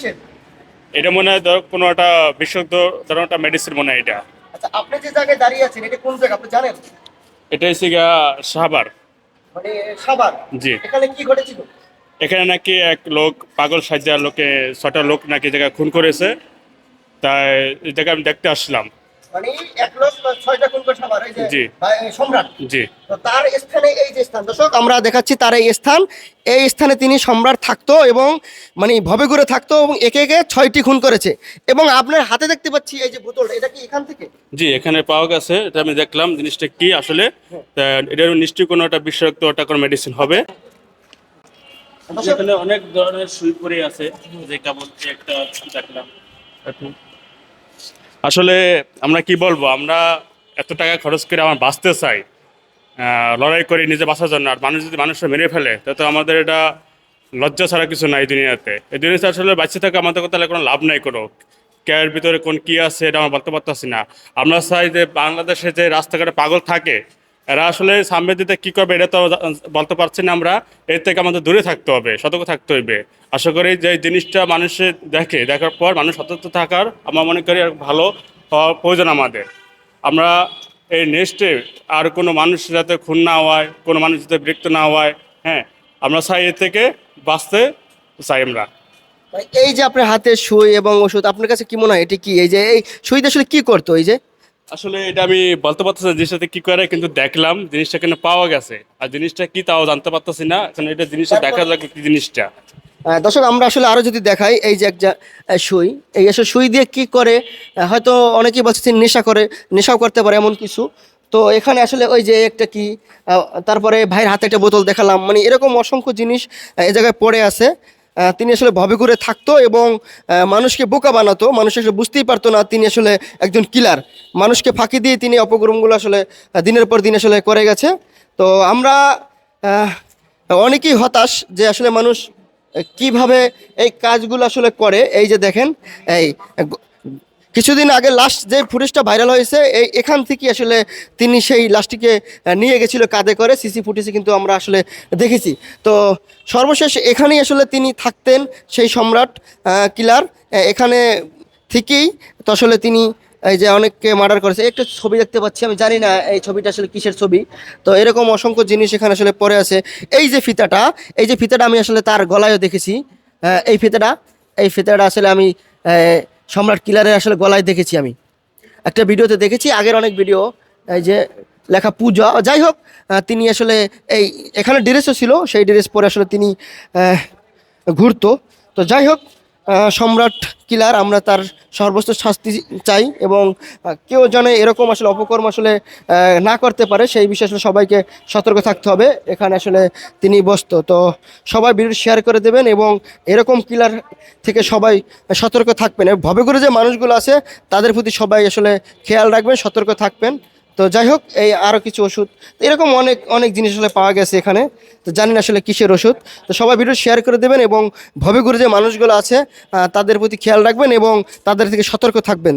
কিসের এটা মনে হয় ধরো কোনো একটা বিশুদ্ধ ধরো একটা মেডিসিন মনে হয় এটা। আচ্ছা আপনি যে জায়গায় দাঁড়িয়ে আছেন এটা কোন জায়গা আপনি জানেন? এটা হচ্ছে গিয়া সাহাবার মানে সাবার জি। এখানে কি ঘটেছিল? এখানে নাকি এক লোক পাগল সাজার লোকে ছটা লোক নাকি জায়গা জায়গায় খুন করেছে। তাই এই জায়গায় আমি দেখতে আসলাম। মানে এক লোক ছয়টা কোন করে সাবার এই যে সম্রাট। জি। তো তার স্থানে এই যে স্থান দর্শক আমরা দেখাচ্ছি তার এই স্থান। এই স্থানে তিনি সম্রাট থাকতো এবং মানে ভবে ঘুরে থাকতো এবং একে একে ছয়টি খুন করেছে। এবং আপনার হাতে দেখতে পাচ্ছি এই যে বোতলটা এটা কি এখান থেকে? জি এখানে পাওয়া গেছে এটা আমি দেখলাম জিনিসটা কি আসলে। তা এটার নিশ্চয়ই কোনো একটা বিষাক্ত একটা কোনো মেডিসিন হবে এখানে অনেক ধরনের সুই পড়ে আছে যে কেমন একটা দেখলাম। আসলে আমরা কি বলব, আমরা এত টাকা খরচ করে আমার বাঁচতে চাই লড়াই করি নিজে বাঁচার জন্য, আর মানুষ যদি মানুষকে মেরে ফেলে তাতে আমাদের এটা লজ্জা ছাড়া কিছু নাই দুনিয়াতে। এই দুনিয়াতে আসলে বাঁচতে থাকে, আমাদের তাহলে কোনো লাভ নাই কোনো কেয়ার ভিতরে কোন কী আছে, এটা আমরা বলতে পারতেছি না। আমরা চাই যে বাংলাদেশে যে রাস্তাঘাটে পাগল থাকে এরা আসলে সামনে দিতে কি করবে এটা তো বলতে পারছি না আমরা। এর থেকে আমাদের দূরে থাকতে হবে, সতর্ক থাকতে হইবে। আশা করি যে জিনিসটা মানুষে দেখে, দেখার পর মানুষ সতর্ক থাকার আমরা মনে করি আর ভালো হওয়া প্রয়োজন আমাদের। আমরা এই নেক্সটে আর কোনো মানুষ যাতে খুন না হয়, কোনো মানুষ যাতে বিরক্ত না হয় হ্যাঁ আমরা চাই এর থেকে বাঁচতে চাই আমরা। এই যে আপনার হাতে সুই এবং ওষুধ, আপনার কাছে কি মনে হয়? এটি কি? এই যে, এই সুইতে আসলে কি করতো? এই যে আসলে এটা আমি বলতে পারতেছি না জিনিসটাতে কি করে কিন্তু দেখলাম জিনিসটা এখানে পাওয়া গেছে। আর জিনিসটা কি তাও জানতে পারতেছি না এখন এটা জিনিসটা দেখা যাক কি জিনিসটা। দর্শক আমরা আসলে আরও যদি দেখাই এই যে একটা সুই এই আসলে সুই দিয়ে কি করে হয়তো অনেকেই বলছে নেশা করে নেশাও করতে পারে এমন কিছু। তো এখানে আসলে ওই যে একটা কি তারপরে ভাইয়ের হাতে একটা বোতল দেখালাম। মানে এরকম অসংখ্য জিনিস এই জায়গায় পড়ে আছে। তিনি আসলে ভবে ঘুরে থাকতো এবং মানুষকে বোকা বানাতো। মানুষ আসলে বুঝতেই পারতো না তিনি আসলে একজন কিলার। মানুষকে ফাঁকি দিয়ে তিনি অপকর্মগুলো আসলে দিনের পর দিন আসলে করে গেছে। তো আমরা অনেকেই হতাশ যে আসলে মানুষ কীভাবে এই কাজগুলো আসলে করে। এই যে দেখেন, এই কিছুদিন আগে লাস্ট যে ফুটেজটা ভাইরাল হয়েছে, এই এখান থেকে আসলে তিনি সেই লাশটিকে নিয়ে গেছিল কাঁধে করে। সিসি ফুটেজে কিন্তু আমরা আসলে দেখেছি। তো সর্বশেষ এখানেই আসলে তিনি থাকতেন সেই সম্রাট কিলার। এখানে থেকেই তো আসলে তিনি এই যে অনেককে মার্ডার করেছে। একটা ছবি দেখতে পাচ্ছি, আমি জানি না এই ছবিটা আসলে কিসের ছবি। তো এরকম অসংখ্য জিনিস এখানে আসলে পড়ে আছে। এই যে ফিতাটা, এই যে ফিতাটা আমি আসলে তার গলায়ও দেখেছি। এই ফিতাটা এই ফিতাটা আসলে আমি সম্রাট কিলারের আসলে গলায় দেখেছি আমি। একটা ভিডিওতে দেখেছি, আগের অনেক ভিডিও, এই যে লেখা পূজা। যাই হোক তিনি আসলে এই, এখানে ড্রেসও ছিল, সেই ড্রেস পরে আসলে তিনি ঘুরতো। তো যাই হোক সম্রাট কিলার, আমরা তার সর্বোচ্চ শাস্তি চাই এবং কেউ যেন এরকম আসলে অপকর্ম আসলে না করতে পারে, সেই বিষয়ে আসলে সবাইকে সতর্ক থাকতে হবে। এখানে আসলে তিনি বসতো তো সবাই ভিডিও শেয়ার করে দেবেন এবং এরকম কিলার থেকে সবাই সতর্ক থাকবেন। ভবে করে যে মানুষগুলো আছে, তাদের প্রতি সবাই আসলে খেয়াল রাখবেন, সতর্ক থাকবেন। তো যাই হোক, এই আরও কিছু ওষুধ। এরকম অনেক অনেক জিনিস আসলে পাওয়া গেছে এখানে। তো জানি না আসলে কিসের ওষুধ। তো সবাই ভিডিও শেয়ার করে দেবেন এবং ভবে যে মানুষগুলো আছে তাদের প্রতি খেয়াল রাখবেন এবং তাদের থেকে সতর্ক থাকবেন।